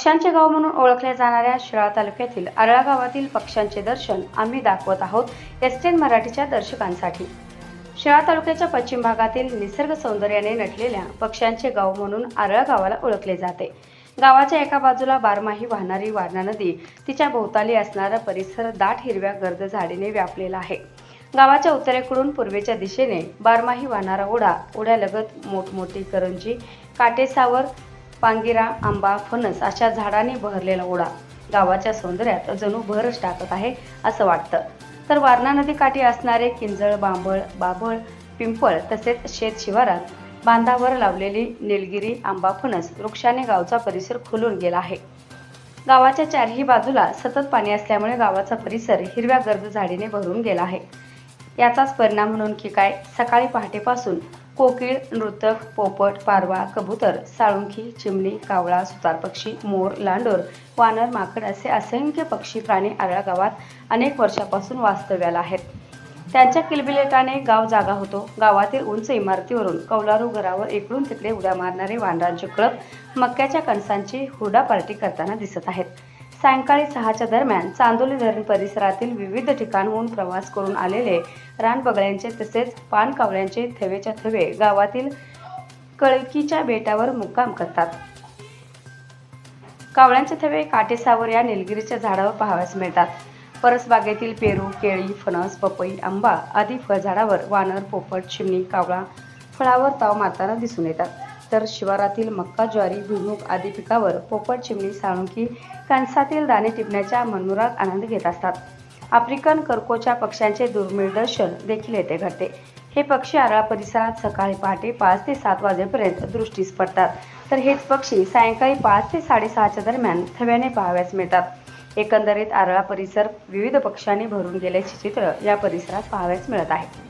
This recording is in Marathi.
पक्ष्यांचे गाव म्हणून ओळखल्या जाणाऱ्या शिराळा तालुक्यातील आरळा गावातील पक्ष्यांचे दर्शन आम्ही दाखवत आहोत एस टेन मराठीच्या दर्शकांसाठी. शिराळा तालुक्याच्या पश्चिम भागातील निसर्ग सौंदर्याने नटलेल्या पक्ष्यांचे गाव म्हणून आरळा गावाला ओळखले जाते. गावाच्या एका बाजूला बारमाही वाहणारी वारणा नदी तिच्या भोवताली असणारा परिसर दाट हिरव्या गर्द झाडीने व्यापलेला आहे. गावाच्या उत्तरेकडून पूर्वेच्या दिशेने बारमाही वाहणारा ओढा ओढ्यालगत मोठमोठी करंजी काटेसावर पांगिरा आंबा फणस अशा झाडांनी बहरलेला ओढा गावाच्या सौंदर्यात जणू भरच टाकत आहे असं वाटतं. तर वारणा नदीकाठी असणारे किंजळ बांबळ बाभळ पिंपळ तसेच शेत शिवारात बांधावर लावलेली निलगिरी आंबा फणस वृक्षाने गावचा परिसर खुलून गेला आहे. गावाच्या चारही बाजूला सतत पाणी असल्यामुळे गावाचा परिसर हिरव्या गर्द झाडीने भरून गेला आहे. याचाच परिणाम म्हणून की काय? सकाळी पहाटेपासून कोकिळ नृतक पोपट पारवा कबूतर साळुंखी चिमणी कावळा सुतार पक्षी मोर लांडोर वानर माकड असे असंख्य पक्षी प्राणी आरळा गावात अनेक वर्षापासून वास्तव्याला आहेत. त्यांच्या किलबिलेटाने गाव जागा होतो. गावातील उंच इमारतीवरून कौलारू घरावर इकडून तिकडे उड्या मारणारे वानरांचे कळप मक्याच्या कणसांची हुरडा पार्टी करताना दिसत आहेत. सायंकाळी सहाच्या दरम्यान चांदोली धरण परिसरातील विविध ठिकाणहून प्रवास करून आलेले रानबगळ्यांचे तसेच पानकावळ्यांचे थवेच्या थवे गावातील कळकीच्या बेटावर मुक्काम करतात. कावळ्यांचे थवे काटेसावर या निलगिरीच्या झाडावर पाहावयास मिळतात. परसबागेतील पेरू केळी फणस पपई आंबा आदी फळझाडावर वानर पोपट चिमणी कावळा फळावर ताव मारताना दिसून येतात. तर शिवारातील मक्का ज्वारी भुईमुग आदी पिकावर पोपट चिमणी साळुंकी कणसातील दाणे टिपण्याच्या मनमुरात आनंद घेत असतात. आफ्रिकन कर्कोच्या पक्ष्यांचे दुर्मिळ दर्शन देखील येथे घडते. हे पक्षी आरळा परिसरात सकाळी पहाटे पाच ते सात वाजेपर्यंत दृष्टीस पडतात. तर हेच पक्षी सायंकाळी पाच ते साडेसहाच्या दरम्यान थव्याने पाहाव्यास मिळतात. एकंदरीत आरळा परिसर विविध पक्ष्यांनी भरून गेल्याचे चित्र या परिसरात पाहाव्यास मिळत आहे.